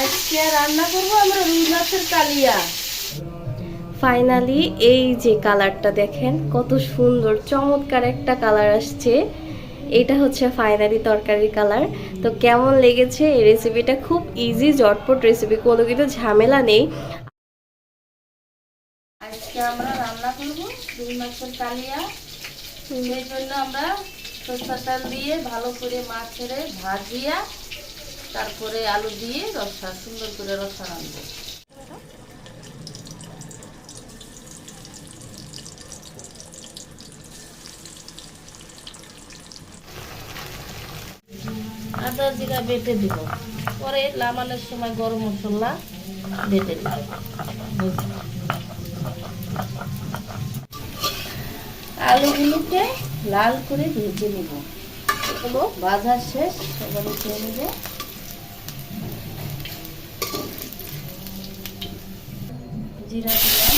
আজকে রান্না করব আমরা রুই মাছের কালিয়া। ফাইনালি এই যে কালারটা দেখেন কত সুন্দর চমৎকার একটা কালার আসছে। এটা হচ্ছে ফাইনালি তরকারির কালার। তো কেমন লেগেছে এই রেসিপিটা খুব ইজি জটপট রেসিপি কোনো কিছু ঝামেলা নেই। আজকে আমরা রান্না করব রুই মাছের কালিয়া। সেই জন্য আমরা সরষা তেল দিয়ে ভালো করে মাছ ছেড়ে ভাজিয়া তারপরে আলু দিয়ে রসা, সুন্দর করে রসা রাখব আদা জিরা বেটে দিব। পরে লামানোর সময় গরম মশলা বেটে দিব। আলুগুলোকে লাল করে ভেজে নেব। এগুলো ভাজা শেষ, এবার উঠিয়ে নেব জিরা দিলাম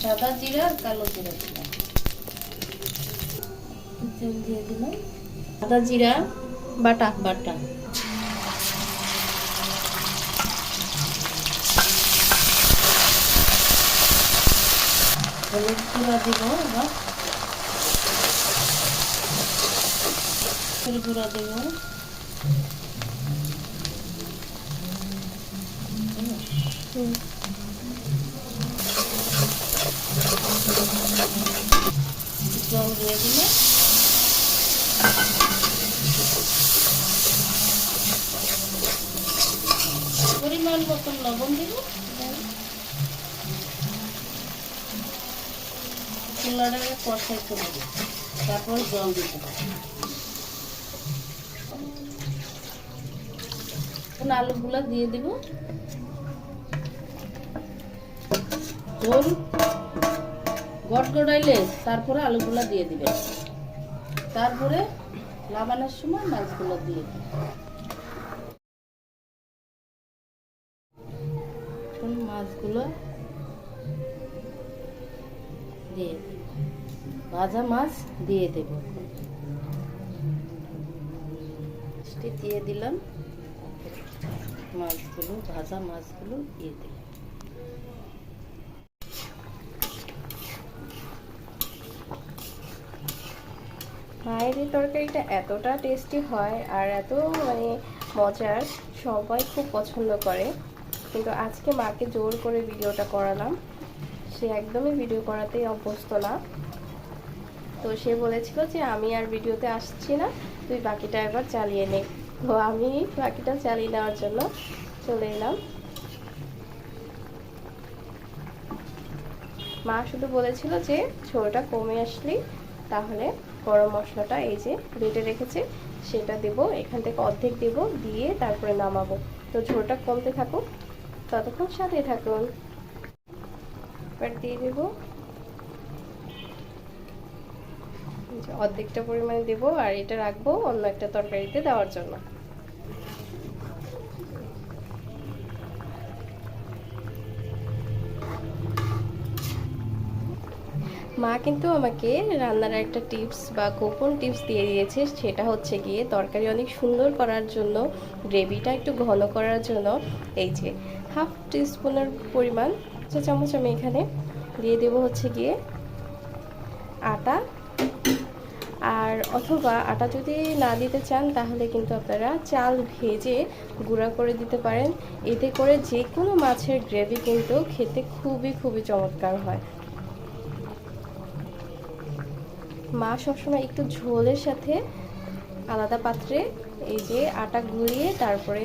সাদা জিরা আর কালো জিরা দিলাম তেল দিয়ে দিলাম। সাদা জিরা, বাটা বাটা। হলুদ গুঁড়া দিব এবার। গুঁড়া দেব। দিয়ে দিলে? পরিমাণ মতন লবণ দিব চুলাটাকে কষাইতে হবে তারপর জল দিতে এখন আলুগুলা দিয়ে দিব। গড়গড়াইলে তারপরে আলুগুলা দিয়ে দিবেন তারপরে লাবানোর সময় মাছগুলো দিয়ে দিবেন মাছগুলো দিয়ে ভাজা মাছ দিয়ে দেব। দিয়ে দিলাম। মাছগুলো, ভাজা মাছগুলো দিয়ে দিলাম। এই তরকারিটা এতটা টেস্টি হয় আর এত মানে মজার, সবাই খুব পছন্দ করে। কিন্তু আজকে মাকে জোর করে ভিডিওটা করালাম। সে একদমই ভিডিও করাতেই অভ্যস্ত না। তো সে বলেছিল যে, আমি আর ভিডিওতে আসছি না, তুই বাকিটা একবার চালিয়ে নে। তো আমি বাকিটা চালিয়ে নেওয়ার জন্য চলে এলাম। মা শুধু বলেছিল যে, ঝোলটা কমে আসলেই তাহলে গরম মশলাটা এই যে বেটে রেখেছে, সেটা দেব, এখান থেকে অর্ধেক দেব, দিয়ে তারপরে নামাবো। তো ঝোলটা কমতে থাকুক, ততক্ষণ সাথে থাকুন। এবার দিয়ে দেব। অর্ধেকটা পরিমাণে দেব, আর এটা রাখব অন্য একটা তরকারিতে দেওয়ার জন্য। মা কিন্তু আমাকে রান্নার একটা টিপস বা গোপন টিপস দিয়ে দিয়েছে। সেটা হচ্ছে গিয়ে তরকারি অনেক সুন্দর করার জন্য, গ্রেভিটা একটু ঘন করার জন্য এই যে হাফ টিস্পুনের পরিমাণ চা চামচ আমি এখানে দিয়ে দেবো হচ্ছে গিয়ে আটা। আর অথবা আটা যদি না দিতে চান, তাহলে কিন্তু আপনারা চাল ভেজে গুঁড়া করে দিতে পারেন। এতে করে যে কোনো মাছের গ্রেভি কিন্তু খেতে খুবই খুবই চমৎকার হয়। মা সবসময় একটু ঝোলের সাথে আলাদা পাত্রে এই যে আটা গুলিয়ে তারপরে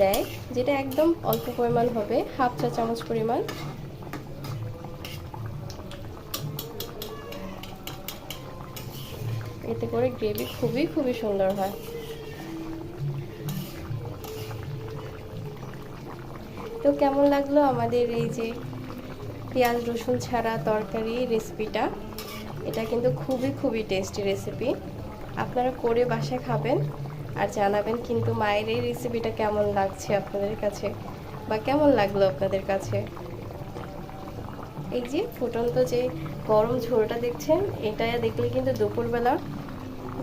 দেয়, যেটা একদম অল্প পরিমাণ হবে, হাফ চা চামচ পরিমাণ। এতে করে গ্রেভি খুবই খুবই সুন্দর হয়। তো কেমন লাগল আমাদের এই যে পেঁয়াজ রসুন ছাড়া তরকারি রেসিপিটা এটা কিন্তু খুবই খুবই টেস্টি রেসিপি আপনারা করে বাসায় খাবেন আর জানাবেন কিন্তু মায়ের এই রেসিপিটা কেমন লাগছে আপনাদের কাছে বা কেমন লাগল আপনাদের কাছে। এই যে ফুটন্ত যে গরম ঝোলটা দেখছেন, এটা দেখলে কিন্তু দুপুরবেলা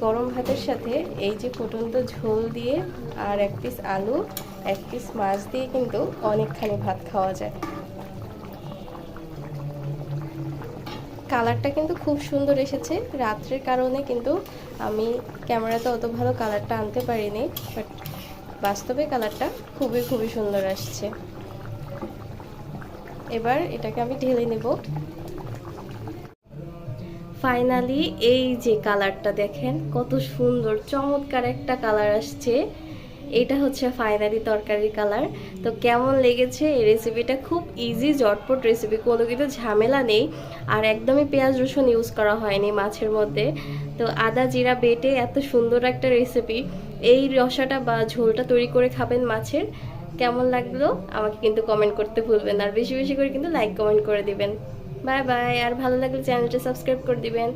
গরম ভাতের সাথে এই যে ফুটন্ত ঝোল দিয়ে আর এক পিস আলু, এক পিস মাছ দিয়ে কিন্তু অনেকখানি ভাত খাওয়া যায়। কালারটা কিন্তু খুব সুন্দর এসেছে। রাত্রের কারণে কিন্তু আমি ক্যামেরাতে অত ভালো কালারটা আনতে পারিনি বাট বাস্তবে কালারটা খুবই খুবই সুন্দর আসছে। এবার এটাকে আমি ঢেলে নেব। ফাইনালি এই যে কালারটা দেখেন, কত সুন্দর, চমৎকার একটা কালার আসছে। এটা হচ্ছে ফাইনালি তরকারির কালার। তো কেমন লেগেছে এই রেসিপিটা খুব ইজি জটপট রেসিপি কোনো কিন্তু ঝামেলা নেই। আর একদমই পেঁয়াজ রসুন ইউজ করা হয়নি মাছের মধ্যে। তো আদা জিরা বেটে এত সুন্দর একটা রেসিপি এই রসাটা বা ঝোলটা তৈরি করে খাবেন মাছের। কেমন লাগল? আমাকে কিন্তু কমেন্ট করতে ভুলবেন আর বেশি বেশি করে কিন্তু লাইক কমেন্ট করে দিবেন। বাই বাই আর ভালো লাগলে চ্যানেলটা সাবস্ক্রাইব করে দিবেন।